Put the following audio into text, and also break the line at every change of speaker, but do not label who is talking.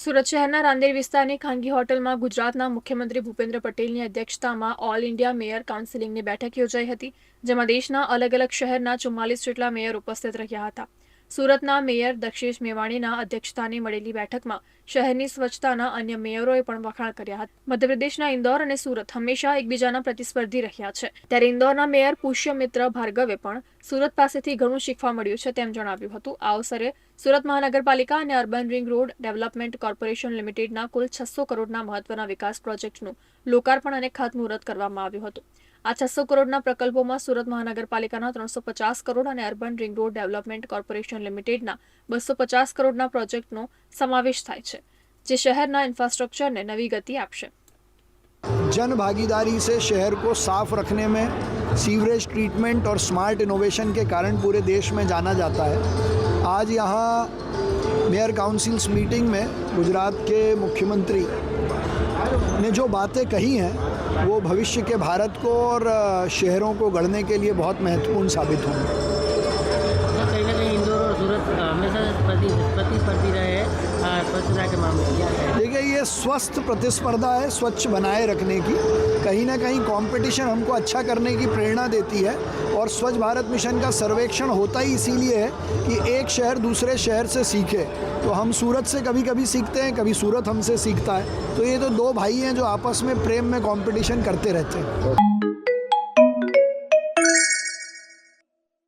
સુરત શહેરના રાંદેર વિસ્તારની ખાનગી હોટલમાં ગુજરાતના મુખ્યમંત્રી ભૂપેન્દ્ર પટેલની અધ્યક્ષતામાં ઓલ ઇન્ડિયા મેયર કાઉન્સિલિંગની બેઠક યોજાઈ હતી, જેમાં દેશના અલગ અલગ શહેરના ચુમ્માલીસ જેટલા મેયર ઉપસ્થિત રહ્યા હતા. સુરતના મેયર દક્ષેશ મેવાણીના અધ્યક્ષસ્થાને મળેલી બેઠકમાં શહેરની સ્વચ્છતાના અન્ય મેયરોએ પણ વખાણ કર્યા હતા. મધ્યપ્રદેશના ઇન્દોર અને સુરત હંમેશા એકબીજાના પ્રતિસ્પર્ધી રહ્યા છે. ત્યારે ઇન્દોરના મેયર પુષ્યમિત્ર ભાર્ગવે પણ સુરત પાસેથી ઘણું શીખવા મળ્યું છે તેમ જણાવ્યું હતું. આ અવસરે સુરત મહાનગરપાલિકા અને urban ring road development corporation લિમિટેડના કુલ છસો કરોડના મહત્વના વિકાસ પ્રોજેક્ટનું લોકાર્પણ અને ખાતમુહૂર્ત કરવામાં આવ્યું હતું. આ છસો કરોડના પ્રકલ્પોમાં સુરત મહાનગરપાલિકાના ત્રણસો પચાસ કરોડ અને urban ring road development corporation લિમિટેડના બસો પચાસ કરોડના પ્રોજેક્ટનો સમાવેશ થાય છે જે શહેરના ઇન્ફ્રાસ્ટ્રક્ચરને નવી ગતિ આપશે
जन भागीदारी से शहर को साफ रखने में सीवरेज ट्रीटमेंट और स्मार्ट इनोवेशन के कारण पूरे देश में जाना जाता है आज यहाँ मेयर काउंसिल्स मीटिंग में गुजरात के मुख्यमंत्री ने जो बातें कही हैं वो भविष्य के भारत को और शहरों को गढ़ने के लिए बहुत महत्वपूर्ण साबित होंगे।
तो कहीं ना कहीं इंदौर और सूरत हमेशा प्रतिस्पर्धी रहे हैं स्वच्छता के मामले
देखिए ये स्वस्थ प्रतिस्पर्धा है स्वच्छ बनाए रखने की। कहीं ना कहीं कंपटीशन हमको अच्छा करने की प्रेरणा देती है और स्वच्छ भारत मिशन का सर्वेक्षण होता ही इसीलिए है कि एक शहर दूसरे शहर से सीखे। तो हम सूरत से कभी कभी सीखते हैं, कभी सूरत हमसे सीखता है। तो ये तो दो भाई हैं जो आपस में प्रेम में कॉम्पिटिशन करते रहते हैं।